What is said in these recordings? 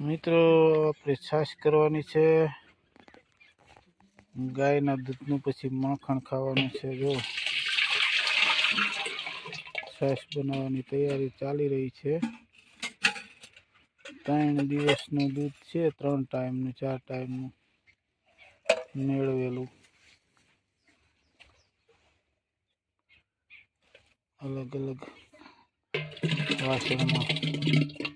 મિત્રો, આપણે છાશ કરવાની છે. ગાયના દૂધનું પછી માખણ ખાવાનું છે, જો. છાશ બનાવવાની તૈયારી ચાલી રહી છે. ત્રણ દિવસનું દૂધ છે, ત્રણ ટાઈમનું, ચાર ટાઈમનું મેળવેલું. અલગ અલગ વાસણમાં.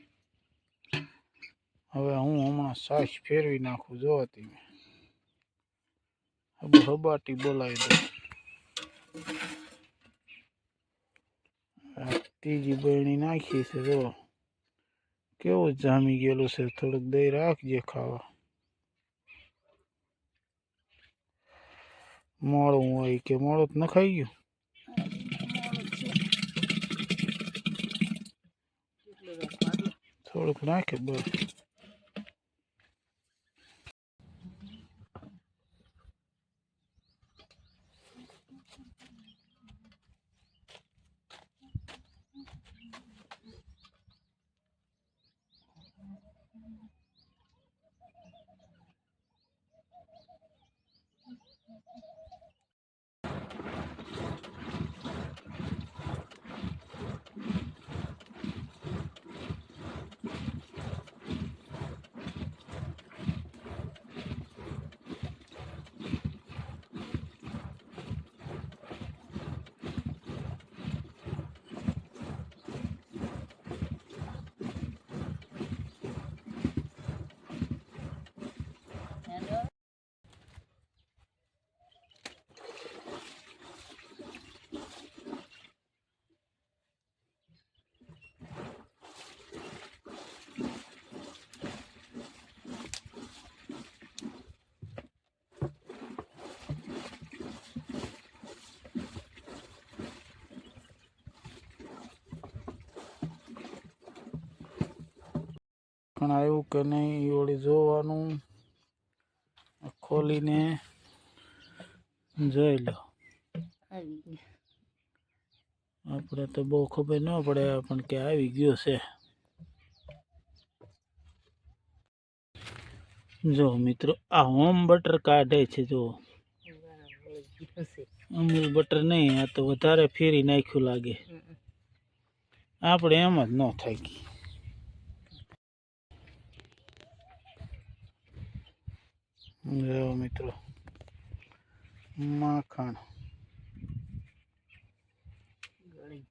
હવે હું હમણાં સાસ ફેરવી નાખું, જો તમે. હબ હબાટી બોલાવી દઉં. ત્રીજી બરણી નાખી છે, જો. કેવો જામી ગયેલું છે, થોડુંક દહીં રાખજે ખાવા. મોડું હોય કે મોડું ન ખાઈ ગયું. થોડુંક નાખે બસ. પણ આવ્યું કે નહીં એ વળી જોવાનું. ખોલીને જોઈ લો. આપણે તો બહુ ખબર ન પડે પણ કે આવી ગયો છે. જો મિત્રો આ હોમ બટર કાઢે છે જો. અમૂલ બટર નહીં આ તો વધારે ફેરી નાખ્યું લાગે. આપણે એમ જ ન થાય જો મિત્રો માખણ ગળી